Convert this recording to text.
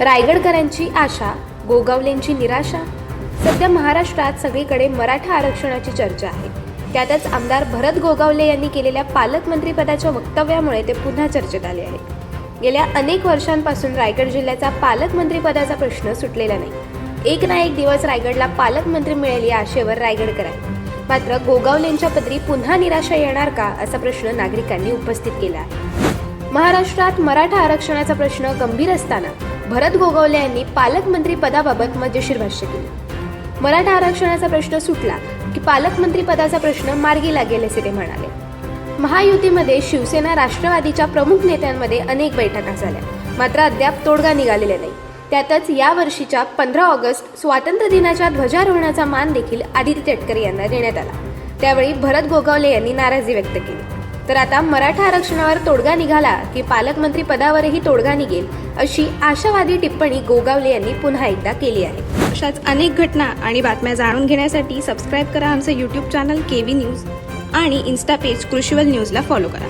रायगडकरांची आशा गोगावलेंची निराशा. सध्या महाराष्ट्रात सगळीकडे मराठा आरक्षणाची चर्चा आहे. त्यातच आमदार भरत गोगावले यांनी केलेल्या पालकमंत्रीपदाच्या वक्तव्यामुळे ते पुन्हा चर्चेत आले आहे गेल्या अनेक वर्षांपासून रायगड जिल्ह्याचा पालकमंत्रीपदाचा प्रश्न सुटलेला नाही. एक ना एक दिवस रायगडला पालकमंत्री मिळेल या आशेवर रायगडकर आहे मात्र गोगावलेंच्या पदरी पुन्हा निराशा येणार का असा प्रश्न नागरिकांनी उपस्थित केला आहे. महाराष्ट्रात मराठा आरक्षणाचा प्रश्न गंभीर असताना भरत गोगावले यांनी पालकमंत्री पदाबाबत मजेशीर भाष्य केले. मराठा आरक्षणाचा प्रश्न सुटला की पालकमंत्री पदाचा प्रश्न मार्गी लागेल असे ते म्हणाले. महायुतीमध्ये शिवसेना राष्ट्रवादीच्या प्रमुख नेत्यांमध्ये अनेक बैठका झाल्या. मात्र अद्याप तोडगा निघालेला नाही. त्यातच या वर्षीच्या पंधरा ऑगस्ट स्वातंत्र्य दिनाच्या ध्वजारोहणाचा मान देखील आदित्य तटकरे यांना देण्यात आला. त्यावेळी भरत गोगावले यांनी नाराजी व्यक्त केली. तर आता मराठा आरक्षणावर तोडगा निघाला की पालकमंत्री पदावरही तोडगा निघेल अशी आशावादी टिप्पणी गोगावले यांनी पुन्हा एकदा केली आहे. अशाच अनेक घटना आणि बातम्या जाणून घेण्यासाठी सबस्क्राईब करा आमचं YouTube channel K V news आणि इन्स्टा पेज कृषीवल न्यूजला फॉलो करा.